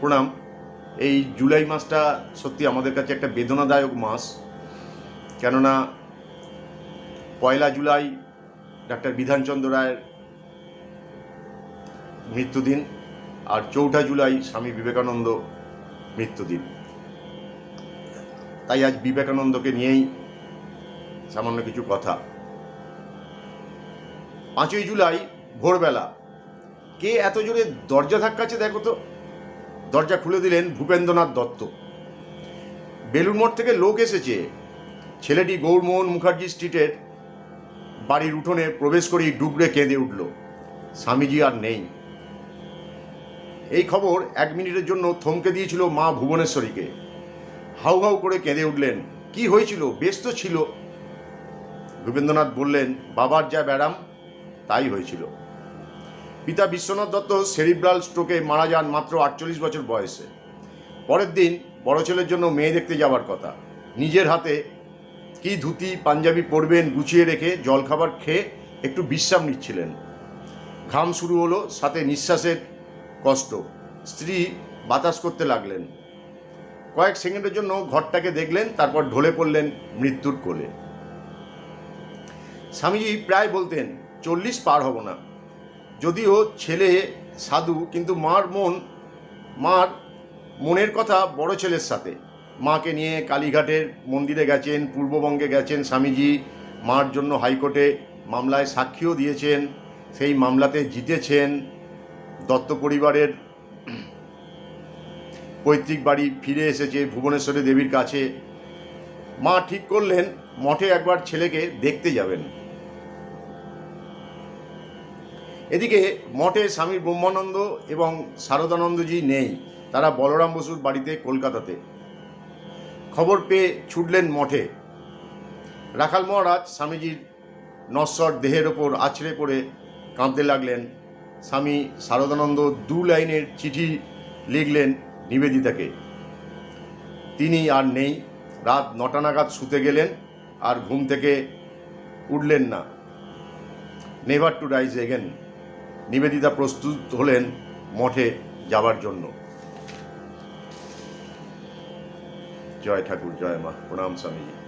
প্রণাম। এই জুলাই মাসটা সত্যি আমাদের কাছে একটা বেদনাদায়ক মাস। কেননা পয়লা জুলাই ডাক্তার বিধানচন্দ্র রায়ের মৃত্যুদিন আর চৌঠা জুলাই স্বামী বিবেকানন্দ মৃত্যুদিন। তাই আজ বিবেকানন্দকে নিয়েই সামান্য কিছু কথা। পাঁচই জুলাই ভোরবেলা। কে এত জোরে দরজা ধাক্কাচ্ছে দেখো তো? দরজা খুলে দিলেন ভূপেন্দ্রনাথ দত্ত। বেলুর মঠ থেকে লোক এসেছে। ছেলেটি গৌরমোহন মুখার্জি স্ট্রিটের বাড়ির উঠোনে প্রবেশ করেই ডুবড়ে কেঁদে উঠল। স্বামীজি আর নেই। এই খবর এক মিনিটের জন্য থমকে দিয়েছিল মা ভুবনেশ্বরীকে। হাউ হাউ করে কেঁদে উঠলেন। কি হয়েছিল? ব্যস্ত ছিল। ভূপেন্দ্রনাথ বললেন, বাবার যা ব্যারাম, তাই হয়েছিল। পিতা বিশ্বনাথ দত্ত সেরিব্রাল স্ট্রোকে মারা যান মাত্র আটচল্লিশ বছর বয়সে। পরের দিন বড় ছেলের জন্য মেয়ে দেখতে যাওয়ার কথা। নিজের হাতে কি ধুতি, পাঞ্জাবি পরবেন গুছিয়ে রেখে জলখাবার খেয়ে একটু বিশ্রাম নিচ্ছিলেন। ঘাম শুরু হলো, সাথে নিঃশ্বাসের কষ্ট। স্ত্রী বাতাস করতে লাগলেন। কয়েক সেকেন্ডের জন্য ঘরটাকে দেখলেন, তারপর ঢলে পড়লেন মৃত্যুর কোলে। স্বামীজি প্রায় বলতেন, চল্লিশ পার হব না। যদিও ছেলে সাধু, কিন্তু মার মন, মার মনের কথা বড় ছেলের সাথে। মাকে নিয়ে কালীঘাটের মন্দিরে গেছেন, পূর্ববঙ্গে গেছেন স্বামীজি, মার জন্য হাইকোর্টে মামলায় সাক্ষীও দিয়েছেন, সেই মামলাতে জিতেছেন। দত্ত পরিবারের পৈতৃক বাড়ি ফিরে এসেছে ভুবনেশ্বরী দেবীর কাছে। মা ঠিক করলেন, মঠে একবার ছেলেকে দেখতে যাবেন। এদিকে মঠে স্বামী ব্রহ্মানন্দ এবং শারদানন্দজি নেই। তারা বলরাম বসুর বাড়িতে কলকাতাতে। খবর পেয়ে ছুটলেন মঠে। রাখাল মহারাজ স্বামীজির নশ্বর দেহের ওপর আছড়ে পড়ে কাঁদতে লাগলেন। স্বামী শারদানন্দ দু লাইনের চিঠি লিখলেন নিবেদিতাকে। তিনি আর নেই। রাত নটা নাগাদ শুতে গেলেন আর ঘুম থেকে উঠলেন না। Never to rise again. Nivedita প্রস্তুত হলেন মঠে যাবার জন্য। জয় ঠাকুর জয় মা প্রণাম স্বামীজি।